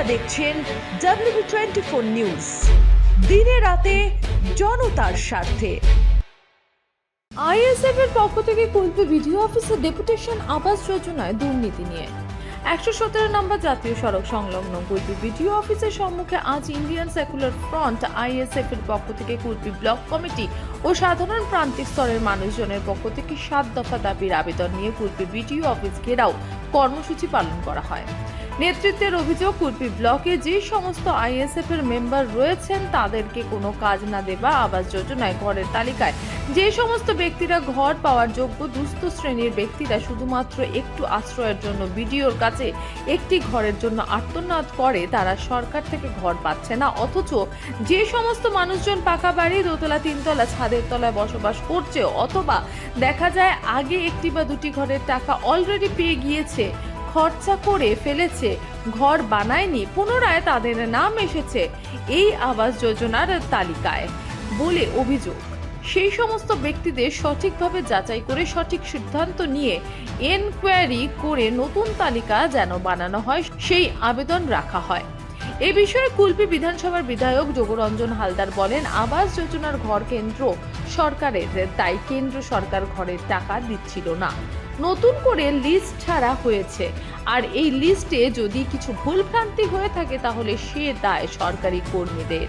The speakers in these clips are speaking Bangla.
আপনারা দেখছেন ডাব্লিউ টোয়েন্টি ফোর নিউজ দিনে রাতে জনতার স্বার্থে। আইএসএফ এর পক্ষ থেকে কুলপি ভিডিও অফিসে ডেপুটেশন আবাস যোজনায় দুর্নীতি নিয়ে। একশো সতেরো নম্বর জাতীয় সড়ক সংলগ্ন কুলপি ভিডিও অফিসের সম্মুখে আজ ইন্ডিয়ান সেকুলার ফ্রন্ট আইএসএফ এর পক্ষ থেকে কুলপি ব্লক কমিটি ও সাধারণ প্রান্তিক স্তরের মানুষজনের পক্ষ থেকে সাত দফা দাবির আবেদন নিয়ে কুলপি ভিডিও অফিস ঘেরাও। কর্মসূচি পালন করা হয়। নেতৃত্বের অভিযোগ কুলপি ব্লকে যে সমস্ত আইএসএফ এর মেম্বার রয়েছেন, তাদেরকে কোনো কাজ না দেবা আবাস যোজনায় ঘরের তালিকায়। যে সমস্ত ব্যক্তিরা ঘর পাওয়ার যোগ্য দুস্থ শ্রেণির ব্যক্তিরা শুধুমাত্র একটু আশ্রয়ের জন্য বিডিওর কাছে একটি ঘরের জন্য আর্তনাদ করে, তারা সরকার থেকে ঘর পাচ্ছে না। অথচ যে সমস্ত মানুষজন পাকা বাড়ি, দোতলা, তিনতলা, ছাদের তলায় বসবাস করছে, অথবা দেখা যায় আগে একটি বা দুটি ঘরের টাকা অলরেডি পেয়ে গিয়েছে খরচা করে ফেলেছে। ঘর বানায়নি, পুনরায় তাদের নাম এসেছে এই আবাস যোজনার তালিকায় বলে অভিযোগ। সেই সমস্ত ব্যক্তিদের সঠিকভাবে যাচাই করে সঠিক সিদ্ধান্ত নিয়ে এনকোয়ারি করে নতুন তালিকা যেন বানানো হয়, সেই আবেদন রাখা হয়। এ বিষয়ে কুলপি বিধানসভার বিধায়ক যোগরঞ্জন হালদার বলেন, আবাস যোজনার ঘর কেন্দ্র সরকারের তাই কেন্দ্র সরকার ঘরের টাকা দিচ্ছিল না। নতুন করে লিস্ট ছাড়া হয়েছে। আর এই লিস্টে যদি কিছু ভুলভ্রান্তি হয়ে থাকে, তাহলে সে দায় সরকারি কর্মীদের।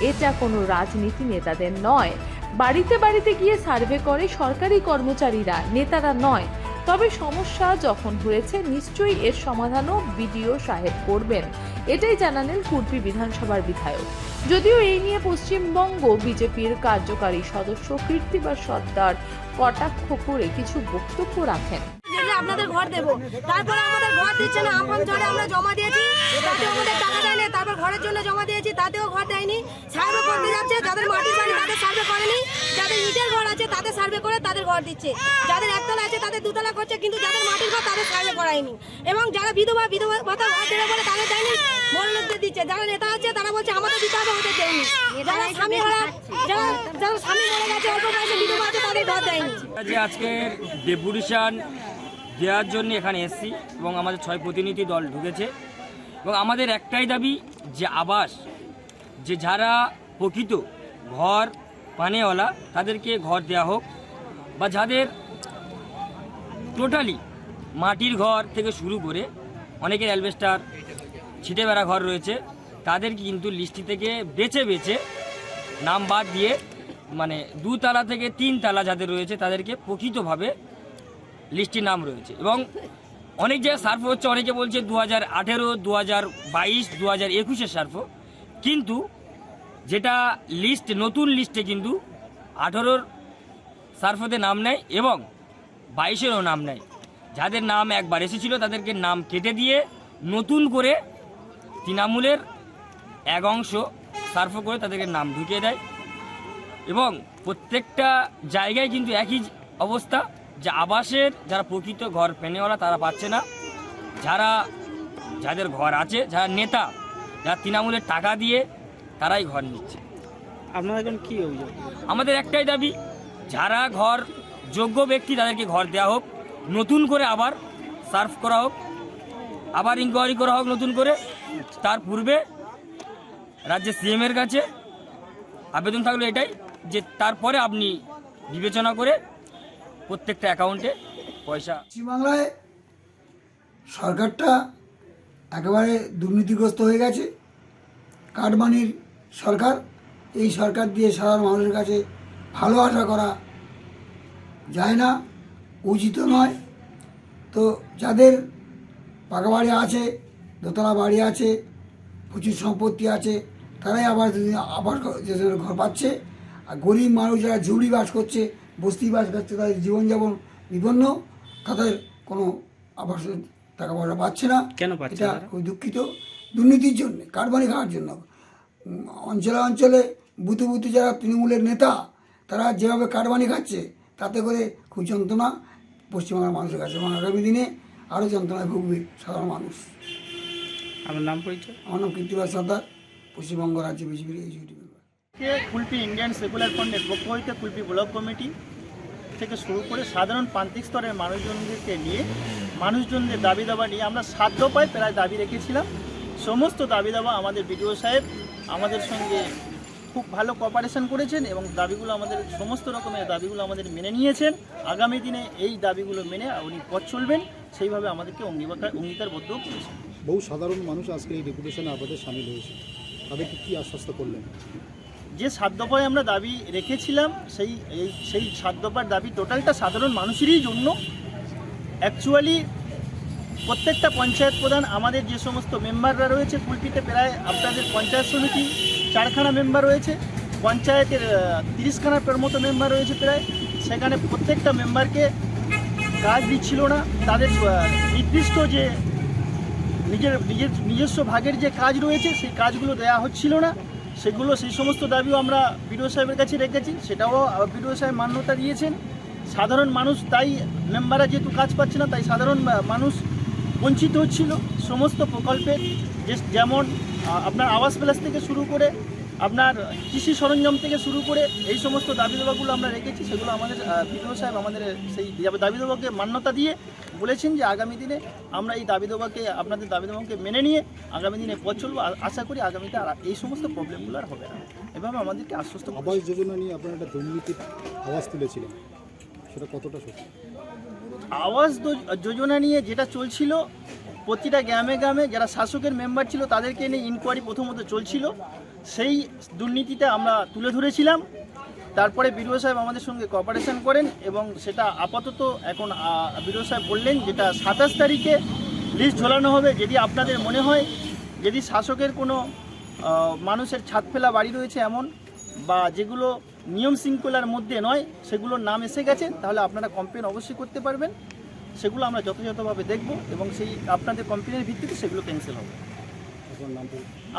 এটা কোনো রাজনীতি নেতাদের নয়। বাড়িতে বাড়িতে গিয়ে সার্ভে করে সরকারি কর্মচারীরা, নেতারা নয়। তবে সমস্যা যখন হয়েছে, নিশ্চয়ই এর সমাধানও বিডিও সাহেব করবেন। এটাই জানালেন কুর্পি বিধানসভার বিধায়ক। যদিও এই নিয়ে পশ্চিমবঙ্গ বিজেপির কার্যকারী সদস্য কীর্তিবাস সর্দার কটাক্ষ করে কিছু বক্তব্য রাখেন। আপনাদের ঘর দেবো। তারপরে আমাদের ঘর দিচ্ছে না আপন জলে আমরা জমা দিয়েছি। তাতে আমাদের টাকা দেয়নি তারপর ঘরের জন্য জমা দিয়েছি তাতেও ঘর দেয়নি। সার্ভে করতে যাচ্ছে যাদের মাটির বাড়ি তাদের সার্ভে করেনি। যাদের ইটের ঘর আছে তাদের সার্ভে করে তাদের ঘর দিচ্ছে। যাদের একতলা আছে তাদের দুতলা করছে কিন্তু যাদের মাটির ঘর তাদের সার্ভে করায়নি। এবং যারা বিধবা বিধবা ভাতা ঘর দেবে বলে তাদের দেয়নি বড় লোকদের দিচ্ছে। যারা নেতা আছে তারা বলছে আমাদের দিতে হবে ওদের দেয়নি। যারা স্বামী যে আজকের ডেপুটেশন দেওয়ার জন্য এখানে এসেছি এবং আমাদের ছয় প্রতিনিধি দল ঢুকেছে। এবং আমাদের একটাই দাবি যে আবাস, যে যারা প্রকৃত ঘর পানেওয়ালা, তাদেরকে ঘর দেওয়া হোক বা যাদের টোটালি মাটির ঘর থেকে শুরু করে অনেকের অ্যালবেস্টার ছিটে বেড়া ঘর রয়েছে, তাদেরকে কিন্তু লিস্টি থেকে বেছে বেছে নাম বাদ দিয়ে মানে দুতলা থেকে তিন তালা যাদের রয়েছে, তাদেরকে প্রকৃতভাবে লিস্টির নাম রয়েছে। এবং অনেক জায়গায় সার্ফ হচ্ছে, অনেকে বলছে দু হাজার আঠেরো দু হাজার বাইশ দু হাজার একুশের সার্ফ কিন্তু যেটা লিস্ট নতুন লিস্টে কিন্তু আঠেরোর সার্ফতে নাম নেয় এবং বাইশেরও নাম নেয়। যাদের নাম একবার এসেছিল, তাদেরকে নাম কেটে দিয়ে নতুন করে তৃণমূলের এক অংশ সার্ফ করে তাদেরকে নাম ঢুকিয়ে দেয়। এবং প্রত্যেকটা জায়গায় কিন্তু একই অবস্থা যে আবাসের যারা প্রকৃত ঘর পেনেওয়ালা তারা পাচ্ছে না। যারা যাদের ঘর আছে যারা নেতা যারা তৃণমূলের টাকা দিয়ে তারাই ঘর নিচ্ছে। আপনারা এখন কি অভিযোগ? আমাদের একটাই দাবি যারা ঘর যোগ্য ব্যক্তি তাদেরকে ঘর দেওয়া হোক নতুন করে আবার সার্ভ করা হোক আবার ইনকোয়ারি করা হোক নতুন করে। তার পূর্বে রাজ্যের সিএমের কাছে আবেদন থাকল এটাই। যে তারপরে আপনি বিবেচনা করে প্রত্যেকটা অ্যাকাউন্টে পয়সা পশ্চিমবাংলায় সরকারটা একেবারে দুর্নীতিগ্রস্ত হয়ে গেছে। কাটমানির সরকার, এই সরকার দিয়ে সাধারণ মানুষের কাছে ভালো আশা করা যায় না, উচিত নয়। তো যাদের পাকা বাড়ি আছে, দোতলা বাড়ি আছে, প্রচুর সম্পত্তি আছে, তারাই আবার আবার যোজনার ঘর পাচ্ছে আর গরিব মানুষ যারা ঝুড়ি বাস করছে বস্তি বাস করছে তাদের জীবনযাপন বিপন্ন তাদের কোনো আবাসের টাকা পয়সা পাচ্ছে না। কেন এটা না তারা? খুব দুঃখিত। দুর্নীতির জন্য কারবারি খাওয়ার জন্য? অঞ্চলে অঞ্চলে বুথে বুথে যারা তৃণমূলের নেতা তারা যেভাবে কারবানি খাচ্ছে তাতে করে খুব যন্ত্রণা পশ্চিমবাংলার মানুষের কাছে। এবং আগামী দিনে আরও যন্ত্রণায় ভুগবে সাধারণ মানুষ। আপনার নাম পরিচয়? আমার নাম কীর্তিবাস সর্দার। পশ্চিমবঙ্গ রাজ্য বিজেপির মেম্বার আজকে কুলপি ইন্ডিয়ান সেকুলার ফান্ডের পক্ষ হইতে কুলপি ব্লক কমিটি থেকে শুরু করে সাধারণ প্রান্তিক স্তরের মানুষজনদেরকে নিয়ে মানুষজনদের দাবি দাবা নিয়ে আমরা সাত দফায় প্রায় দাবি রেখেছিলাম। সমস্ত দাবি দাবা আমাদের বিডিও সাহেব আমাদের সঙ্গে খুব ভালো কোঅপারেশন করেছেন এবং দাবিগুলো আমাদের সমস্ত রকমের দাবিগুলো আমাদের মেনে নিয়েছেন। আগামী দিনে এই দাবিগুলো মেনে উনি পথ চলবেন, সেইভাবে আমাদেরকে অঙ্গীকার অঙ্গীকারবদ্ধ করেছেন। বহু সাধারণ মানুষ আজকে এই ডেপুটেশনে আপাতত সামিল হয়েছে। তাদেরকে কী আশ্বস্ত করলেন? যে সাত দফায় আমরা দাবি রেখেছিলাম, সেই সেই সাত দফার দাবি টোটালটা সাধারণ মানুষেরই জন্য। অ্যাকচুয়ালি প্রত্যেকটা পঞ্চায়েত প্রধান, আমাদের যে সমস্ত মেম্বাররা রয়েছে কুলপিতে প্রায় আপনাদের পঞ্চায়েত সমিতি, চারখানা মেম্বার রয়েছে। পঞ্চায়েতের তিরিশখানার মতো মেম্বার রয়েছে প্রায়। সেখানে প্রত্যেকটা মেম্বারকে কাজ দিচ্ছিল না। তাদের নির্দিষ্ট যে নিজের নিজের, নিজস্ব ভাগের যে কাজ রয়েছে, সেই কাজগুলো দেওয়া হচ্ছিল না। সেগুলো সেই সমস্ত দাবিও আমরা বিডিও সাহেবের কাছে রেখেছি, সেটাও বিডিও সাহেব মান্যতা দিয়েছেন। সাধারণ মানুষ তাই মেম্বাররা যেহেতু কাজ পাচ্ছে না, তাই সাধারণ মানুষ বঞ্চিত হচ্ছিল। সমস্ত প্রকল্পে যে যেমন আপনার আবাস প্লাস থেকে শুরু করে, আপনার কৃষি সরঞ্জাম থেকে শুরু করে, এই সমস্ত দাবি দাবাগুলো আমরা রেখেছি। সেগুলো আমাদের বিডিও সাহেব আমাদের সেই দাবি দাবাকে মান্যতা দিয়ে বলেছেন যে আগামী দিনে আমরা এই দাবি দাবাকে আপনাদের দাবি দাবাকে মেনে নিয়ে আগামী দিনে পথ চলবো। আশা করি আগামীতে আর এই সমস্ত প্রবলেমগুলো আর হবে না। এভাবে আমাদেরকে আশ্বস্ত আবাস যোজনা নিয়ে আপনারা একটা দুর্নীতির আওয়াজ তুলেছিলেন। সেটা কতটা সত্যি? আবাস দো- যোজনা নিয়ে যেটা চলছিল প্রতিটা গ্রামে গ্রামে যারা শাসকের মেম্বার ছিল তাদেরকে নিয়ে ইনকোয়ারি প্রথমত চলছিল। সেই দুর্নীতিটা আমরা তুলে ধরেছিলাম। তারপরে বিডিও সাহেব আমাদের সঙ্গে কোঅপারেশন করেন এবং সেটা আপাতত এখন বিডিও সাহেব বললেন যেটা সাতাশ তারিখে লিস্ট ঝোলানো হবে যদি আপনাদের মনে হয় যদি শাসকের কোনো মানুষের ছাদ ফেলা বাড়ি রয়েছে এমন বা যেগুলো নিয়ম শৃঙ্খলার মধ্যে নয় সেগুলোর নাম এসে গেছে তাহলে আপনারা কমপ্লেন অবশ্যই করতে পারবেন। সেগুলো আমরা যথাযথভাবে দেখব এবং সেই আপনাদের কমপ্লেনের ভিত্তিতে সেগুলো ক্যান্সেল হবে।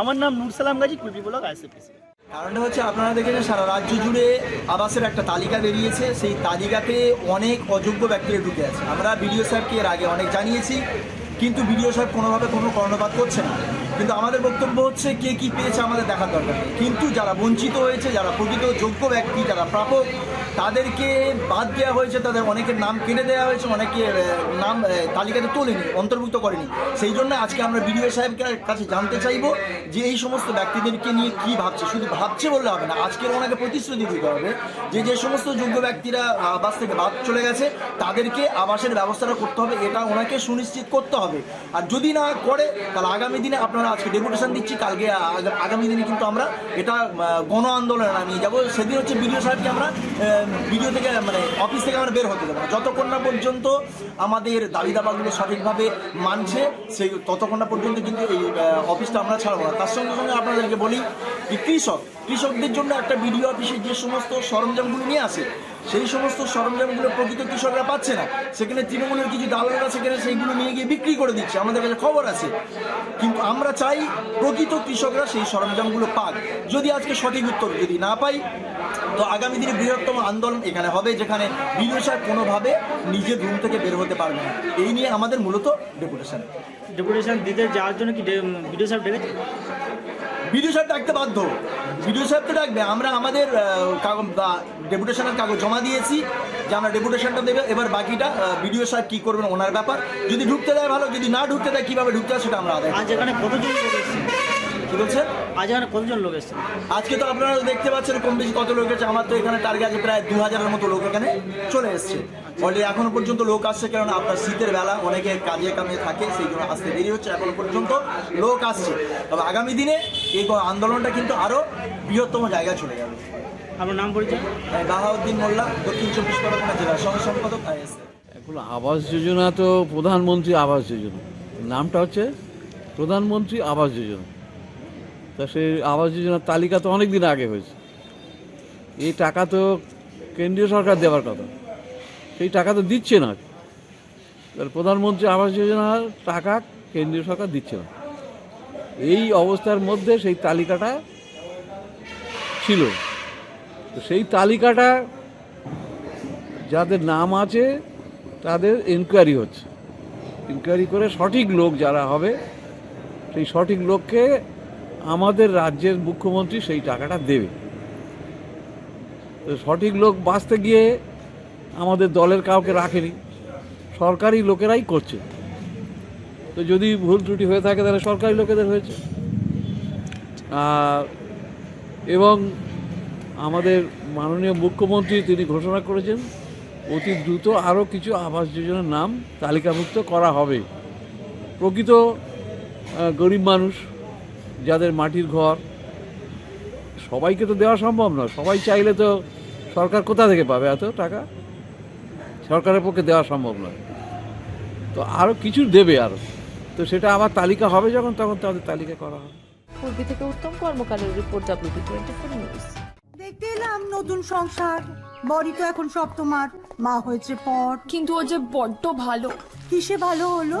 আমার নাম নুর সালাম গাজী কুলপি ব্লক আইসিপিসি। কারণটা হচ্ছে আপনারা দেখেন সারা রাজ্য জুড়ে আবাসের একটা তালিকা বেরিয়েছে। সেই তালিকাতে অনেক অযোগ্য ব্যক্তিরা ঢুকে আছে। আমরা বিডিও সাহেবকে এর আগে অনেক জানিয়েছি, কিন্তু বিডিও সাহেব কোনোভাবে কোনো কর্ণপাত করছে না। কিন্তু আমাদের বক্তব্য হচ্ছে, কে কী পেয়েছে আমাদের দেখার দরকার কিন্তু যারা বঞ্চিত হয়েছে, যারা প্রকৃত যোগ্য ব্যক্তি, যারা প্রাপক তাদেরকে বাদ দেওয়া হয়েছে, তাদের অনেকের নাম কেটে দেওয়া হয়েছে অনেকে নাম তালিকাতে তোলেনি, অন্তর্ভুক্ত করেনি। সেই জন্য আজকে আমরা বিডিও সাহেবকে কাছে জানতে চাইব যে এই সমস্ত ব্যক্তিদেরকে নিয়ে কি ভাবছে। শুধু ভাবছে বললে হবে না, আজকের ওনাকে প্রতিশ্রুতি দিতে হবে যে যে সমস্ত যোগ্য ব্যক্তিরা আবাস থেকে বাদ চলে গেছে, তাদেরকে আবাসের ব্যবস্থাটা করতে হবে, এটা ওনাকে সুনিশ্চিত করতে হবে। আর যদি না করে, তাহলে আগামী দিনে আপনারা আজকে ডেপুটেশন দিচ্ছি, কালকে আগামী দিনে কিন্তু আমরা এটা গণ আন্দোলনে নামিয়ে যাব। সেদিন হচ্ছে বিডিও সাহেবকে আমরা ভিডিও থেকে মানে অফিস থেকে আমরা বের হতে দেবো না। যতক্ষণ না পর্যন্ত আমাদের দাবি দাবাগুলো সঠিকভাবে মানছে, সেই ততক্ষণ না পর্যন্ত কিন্তু এই অফিসটা আমরা ছাড়বো না তার সঙ্গে সঙ্গে আপনাদেরকে বলি যে কৃষক, কৃষকদের জন্য একটা বিডিও অফিসে যে সমস্ত সরঞ্জামগুলো নিয়ে আসে, সেই সমস্ত সরঞ্জামগুলো প্রকৃত কৃষকরা পাচ্ছে না। সেখানে তৃণমূলের কিছু দালালরা সেখানে সেইগুলো নিয়ে গিয়ে বিক্রি করে দিচ্ছে, আমাদের কাছে খবর আছে। কিন্তু আমরা চাই প্রকৃত কৃষকরা সেই সরঞ্জামগুলো পাক। যদি আজকে সঠিক উত্তর যদি না পাই, তো আগামী দিনে বৃহত্তম আন্দোলন এখানে হবে, যেখানে বিডিও সাহেব কোনোভাবে নিজের রুম থেকে বের হতে পারবে না। এই নিয়ে আমাদের মূলত ডেপুটেশন। ডেপুটেশন দিতে যাওয়ার জন্য কি ভিডিও সাহেব ডেকেছে? বিডিও সাহেব ডাকতে বাধ্য। বিডিও সাহেব তো ডাকবে, আমরা আমাদের ডেপুটেশনের কাগজ জমা দিয়েছি, যে আমরা ডেপুটেশনটা দেবে, এবার বাকিটা বিডিও সাহেব কী করবেন ওনার ব্যাপার। যদি ঢুকতে দেয় ভালো, যদি না ঢুকতে দেয়, কীভাবে ঢুকতে হয় সেটা আমরা আদায় আজ এখানে এসছে বলছেন আজ এখানে কতজন লোক এসছে? আজকে তো আপনারা দেখতে পাচ্ছেন কম বেশি কত লোক আছে আমার তো এখানে টার্গেট আছে প্রায় দু হাজারের মতো লোক এখানে চলে এসছে। অলরেডি এখনও পর্যন্ত লোক আসছে কারণ আপনার শীতের বেলা অনেকে কাজে কামে থাকে সেই জন্য আসতে দেরি হচ্ছে। এখনও পর্যন্ত লোক আসছে। তবে আগামী দিনে এই আন্দোলনটা কিন্তু আরও বৃহত্তম জায়গায় চলে যাবে। আপনার নাম পরিচয়? তাই বাহাউদ্দিন মোল্লা দক্ষিণ চব্বিশ পরগনা জেলার সহ সম্পাদক আইএসএ এখন আবাস যোজনা তো প্রধানমন্ত্রী আবাস যোজনা। নামটা হচ্ছে প্রধানমন্ত্রী আবাস যোজনা। তা সেই আবাস যোজনার তালিকা তো অনেক দিন আগে হয়েছে। এই টাকা তো কেন্দ্রীয় সরকার দেওয়ার কথা। সেই টাকা তো দিচ্ছে না। প্রধানমন্ত্রী আবাস যোজনার টাকা কেন্দ্রীয় সরকার দিচ্ছে না। এই অবস্থার মধ্যে সেই তালিকাটা ছিল। তো সেই তালিকাটা যাদের নাম আছে, তাদের এনকোয়ারি হচ্ছে। এনকোয়ারি করে সঠিক লোক যারা হবে, সেই সঠিক লোককে আমাদের রাজ্যের মুখ্যমন্ত্রী সেই টাকাটা দেবে। সঠিক লোক বাঁচতে গিয়ে আমাদের দলের কাউকে রাখেনি। সরকারি লোকেরাই করছে। তো যদি ভুল ত্রুটি হয়ে থাকে তাহলে সরকারি লোকেদের হয়েছে। এবং আমাদের মাননীয় মুখ্যমন্ত্রী তিনি ঘোষণা করেছেন, অতি দ্রুত আরও কিছু আবাস যোজনার নাম তালিকাভুক্ত করা হবে। প্রকৃত গরিব মানুষ যাদের মাটির ঘর সবাইকে তো দেওয়া সম্ভব নয়। সবাই চাইলে তো সরকার কোথা থেকে পাবে এত টাকা? সরকারের পক্ষে দেওয়া সম্ভব নয়। তো আরও কিছু দেবে আরও তো সেটা আবার তালিকা হবে যখন তখন তাদের তালিকা করা হবে। পূর্বী থেকে উত্তম কর্মকালের report WB twenty four news দেখতে এলাম নতুন সংসার। বড়ি তো এখন সব তোমার। মা হয়েছে পর কিন্তু ও যে বড্ড ভালো। কিসে ভালো হলো?